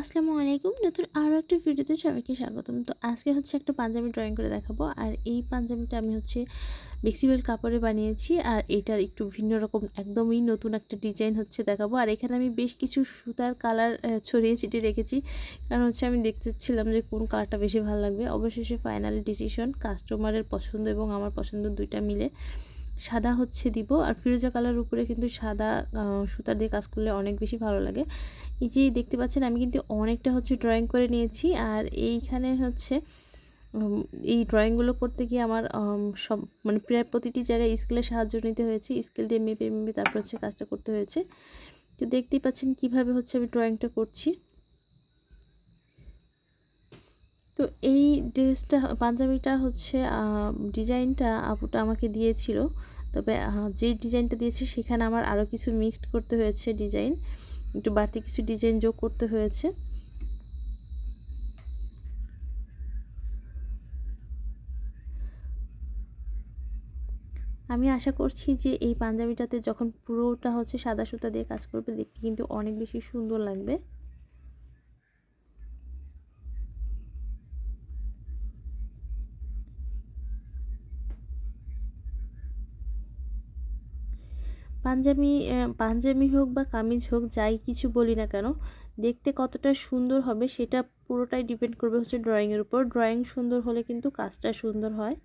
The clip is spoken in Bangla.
আসসালামু আলাইকুম। নতুন আরও একটা ভিডিওতে সবাইকে স্বাগতম। তো আজকে হচ্ছে একটা পাঞ্জাবি ড্রয়িং করে দেখাবো। আর এই পাঞ্জাবিটা আমি হচ্ছে বেক্সিবেল কাপড়ে বানিয়েছি। আর এটার একটু ভিন্ন রকম একদমই নতুন একটা ডিজাইন হচ্ছে দেখাবো। আর এখানে আমি বেশ কিছু সুতার কালার ছড়িয়ে ছিটিয়ে রেখেছি। কারণ হচ্ছে আমি দেখতেছিলাম যে কোন কালারটা বেশি ভালো লাগবে। অবশেষে ফাইনাল ডিসিশন কাস্টমারের পছন্দ এবং আমার পছন্দ দুইটা মিলে। সাদা হচ্ছে দিব। আর ফিরোজা কালার উপরে কিন্তু সাদা সুতার দিয়ে কাজ করলে অনেক বেশি ভালো লাগে। এই যে দেখতে পাচ্ছেন, আমি কিন্তু অনেকটা হচ্ছে ড্রয়িং করে নিয়েছি। আর এইখানে হচ্ছে এই ড্রয়িংগুলো করতে গিয়ে আমার সব মানে প্রায় প্রতিটি জায়গায় স্কেলের সাহায্য নিতে হয়েছে। স্কেল দিয়ে মেপে মেপে তারপর হচ্ছে কাজটা করতে হয়েছে। তো দেখতেই পাচ্ছেন কীভাবে হচ্ছে আমি ড্রয়িংটা করছি। তো এই ড্রেসটা, পাঞ্জাবিটা হচ্ছে ডিজাইনটা আপুটা আমাকে দিয়েছিল। তবে যে ডিজাইনটা দিয়েছে সেখানে আমার আরও কিছু মিক্সড করতে হয়েছে ডিজাইন। একটু বাড়তি কিছু ডিজাইন যোগ করতে হয়েছে। আমি আশা করছি যে এই পাঞ্জাবিটাতে যখন পুরোটা হচ্ছে সাদা সুতা দিয়ে কাজ করবে, দেখতে কিন্তু অনেক বেশি সুন্দর লাগবে। পাঞ্জাবি পাঞ্জাবি হোক বা কামিজ হোক, যাই কিছু বলি না কেন, দেখতে কতটা সুন্দর হবে সেটা পুরোটাই ডিপেন্ড করবে হচ্ছে ড্রয়িংয়ের উপর। ড্রয়িং সুন্দর হলে কিন্তু কাজটা সুন্দর হয়।